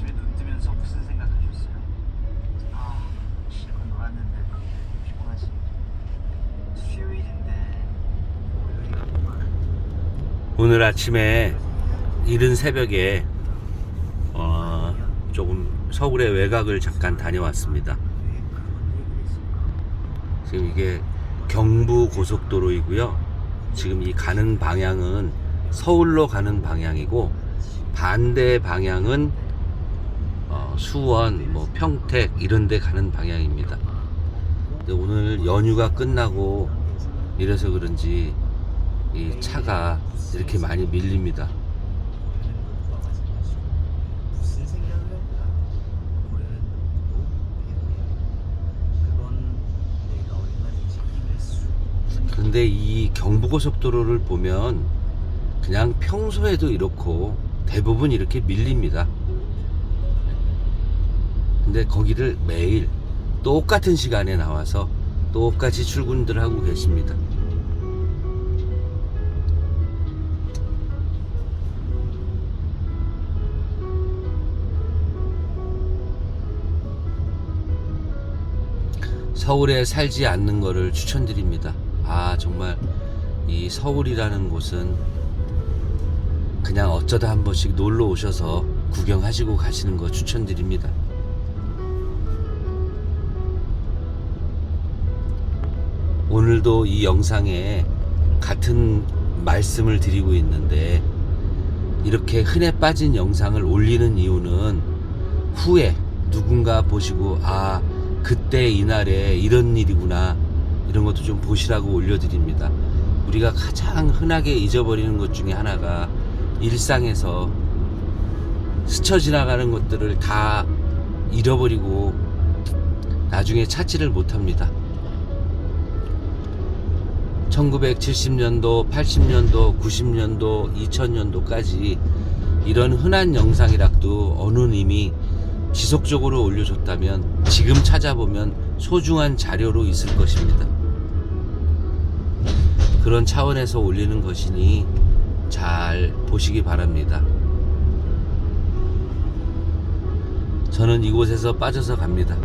아침에 눈 뜨면서 무슨 생각하셨어요? 아 실컷 놀았는데도 피곤하지 수요일인데 월요일이구만 오늘 아침에 이른 새벽에 어, 조금 서울의 외곽을 잠깐 다녀왔습니다. 지금 이게 경부 고속도로이고요. 지금 이 가는 방향은 서울로 가는 방향이고 반대 방향은 어, 수원, 뭐 평택 이런 데 가는 방향입니다. 근데 오늘 연휴가 끝나고 이래서 그런지 이 차가 이렇게 많이 밀립니다. 근데 이 경부고속도로를 보면 그냥 평소에도 이렇고 대부분 이렇게 밀립니다. 근데 거기를 매일 똑같은 시간에 나와서 똑같이 출근들 하고 계십니다. 서울에 살지 않는 거를 추천드립니다. 아, 정말 이 서울이라는 곳은 그냥 어쩌다 한 번씩 놀러 오셔서 구경하시고 가시는 거 추천드립니다. 오늘도 이 영상에 같은 말씀을 드리고 있는데 이렇게 흔해 빠진 영상을 올리는 이유는 후에 누군가 보시고 아 그때 이날에 이런 일이구나 이런 것도 좀 보시라고 올려드립니다. 우리가 가장 흔하게 잊어버리는 것 중에 하나가 일상에서 스쳐 지나가는 것들을 다 잃어버리고 나중에 찾지를 못합니다. 1970년도, 80년도, 90년도, 2000년도까지 이런 흔한 영상이라도 어느 님이 지속적으로 올려줬다면 지금 찾아보면 소중한 자료로 있을 것입니다. 그런 차원에서 올리는 것이니 잘 보시기 바랍니다. 저는 이곳에서 빠져서 갑니다.